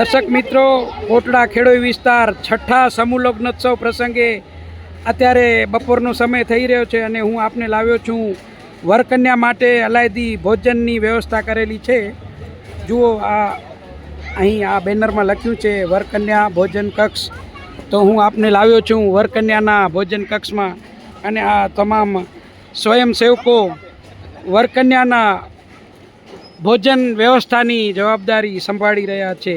દર્શક મિત્રો, કોટડા ખેડોઈ વિસ્તાર, છઠ્ઠા સમૂહ લગ્નોત્સવ પ્રસંગે અત્યારે બપોરનો સમય થઈ રહ્યો છે અને હું આપને લાવ્યો છું વરકન્યા માટે અલાયદી ભોજનની વ્યવસ્થા કરેલી છે. જુઓ, આ અહીં આ બેનરમાં લખ્યું છે, વરકન્યા ભોજન કક્ષ. તો હું આપને લાવ્યો છું વરકન્યાના ભોજન કક્ષમાં અને આ તમામ સ્વયંસેવકો વરકન્યાના ભોજન વ્યવસ્થાની જવાબદારી સંભાળી રહ્યા છે.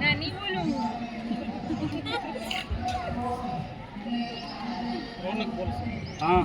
નાની બોલું હા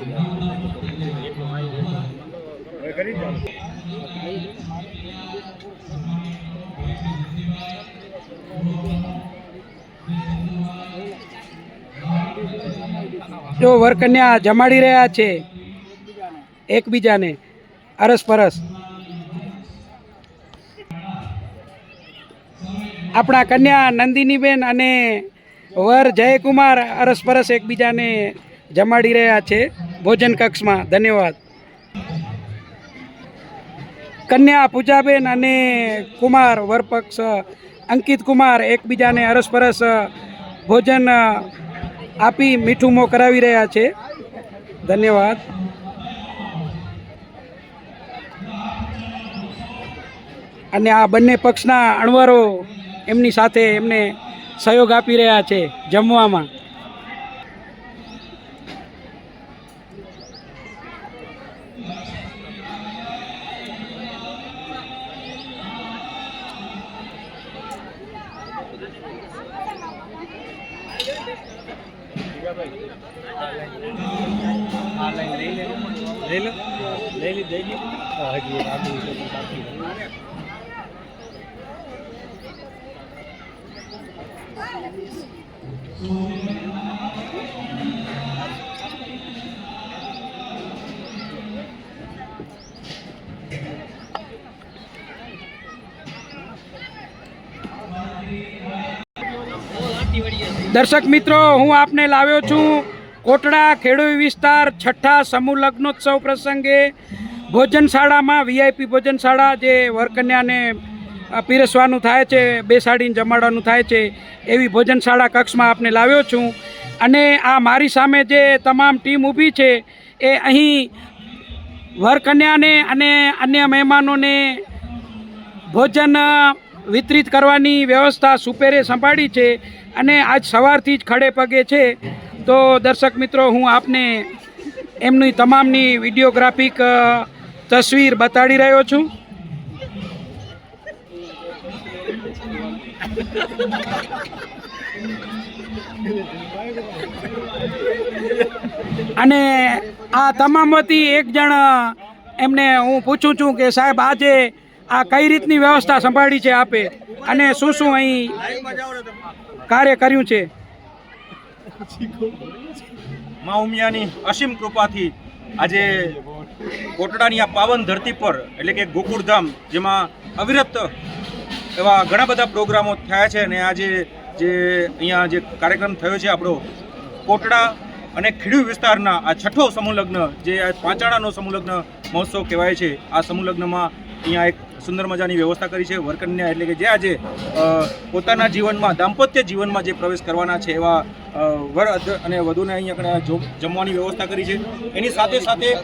જો વરકન્યા જમાડી રહ્યા છે, એકબીજાને અરસપરસ. આપણા કન્યા નંદિનીબેન અને વર જયકુમાર અરસપરસ એકબીજાને જમાડી રહ્યા છે. ભોજન કક્ષમાં ધન્યવાદ. કન્યા પૂજાબેન અને કુમાર વરપક્ષ, અંકિત કુમાર એકબીજાને અરસપરસ ભોજન આપી મીઠું મો કરાવી રહ્યા છે. ધન્યવાદ. અને આ બંને પક્ષના અણવરો એમની સાથે એમને સહયોગ આપી રહ્યા છે જમવામાં. લઈ લો. લઈ લી. દઈ હજી આગળ બાકી Thank you. દર્શક મિત્રો, હું આપને લાવ્યો છું કોટડા ખેડૂત વિસ્તાર છઠ્ઠા સમૂહ લગ્નોત્સવ પ્રસંગે ભોજનશાળામાં વીઆઈપી ભોજનશાળા, જે વરકન્યાને પીરસવાનું થાય છે, બેસાડીને જમાડવાનું થાય છે, એવી ભોજનશાળા કક્ષમાં આપને લાવ્યો છું. અને આ મારી સામે જે તમામ ટીમ ઊભી છે, એ અહીં વરકન્યાને અને અન્ય મહેમાનોને ભોજન વિતરિત કરવાની વ્યવસ્થા સુપેરે સંભાળી છે અને આજ સવારથી જ ખડે પગે છે. તો દર્શક મિત્રો, હું આપને એમની તમામની વિડીયોગ્રાફિક તસવીર બતાડી રહ્યો છું. અને આ તમામ વતી એક જણ એમને હું પૂછું છું કે સાહેબ, આજે આ કઈ રીતની વ્યવસ્થા સંભાળી છે આપે? અને શું શું અહીં કાર્ય કર્યું છે? મા ઉમિયાની અસીમ કૃપાથી આજે કોટડાની આ પાવન ધરતી પર, એટલે કે ગોકુળધામ, જેમાં અવિરત એવા ઘણા બધા પ્રોગ્રામો થયા છે અને આજે જે અહીંયા જે કાર્યક્રમ થયો છે આપણો, કોટડા અને ખીડુ વિસ્તારના આ છઠ્ઠો સમૂહલગ્ન જે આ સમૂહલગ્ન સમૂહ મહોત્સવ કહેવાય છે, આ સમૂહલગ્નમાં અહીંયા એક સુંદર મજાની વ્યવસ્થા કરી છે. વરકન્યા એટલે કે જે આજે પોતાના જીવનમાં, દાંપત્ય જીવનમાં જે પ્રવેશ કરવાના છે એવા વર અને વધુને અહીંયા આગળ જો- જમવાની વ્યવસ્થા કરી છે. એની સાથે સાથે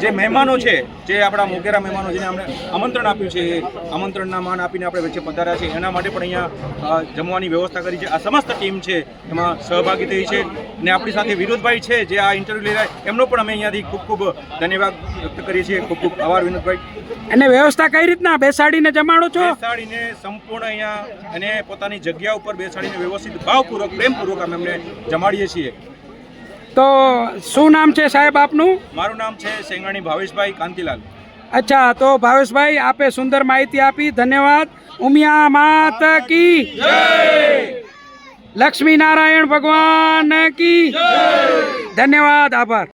જે મહેમાનો છે જે આપણા મોગેરા મહેમાનો જેને આપણે આમંત્રણ આપ્યું છે આમંત્રણના માન આપીને આપણે વચ્ચે પધાર્યા છે. એના માટે પણ અહીંયા જમવાની વ્યવસ્થા કરી છે. આ સમસ્ત ટીમ છે એમાં સહભાગી થઈ છે. અને આપણી સાથે વિનોદભાઈ છે જે આ ઇન્ટરવ્યૂ લઈ રહ્યા એમનો પણ અમે અહીંયાથી ખૂબ ખૂબ ધન્યવાદ વ્યક્ત કરીએ છીએ. ખૂબ ખૂબ આભાર વિનોદભાઈ. અને વ્યવસ્થા કઈ રીતના બેસાડીને જમાડો છો? બેસાડીને સંપૂર્ણ અહીંયા અને પોતાની જગ્યા ઉપર બેસાડીને વ્યવસ્થિત ભાવપૂર્વક પ્રેમપૂર્વક અમે એમને જમાડીએ છીએ. તો શું નામ છે સાહેબ આપનું? મારું નામ છે સેંગાણી ભાવેશભાઈ કાંતિલાલ. અચ્છા તો ભાવેશભાઈ આપે સુંદર માહિતી આપી. ધન્યવાદ. ઉમિયા માત કી. લક્ષ્મી નારાયણ ભગવાન કી. ધન્યવાદ આભાર.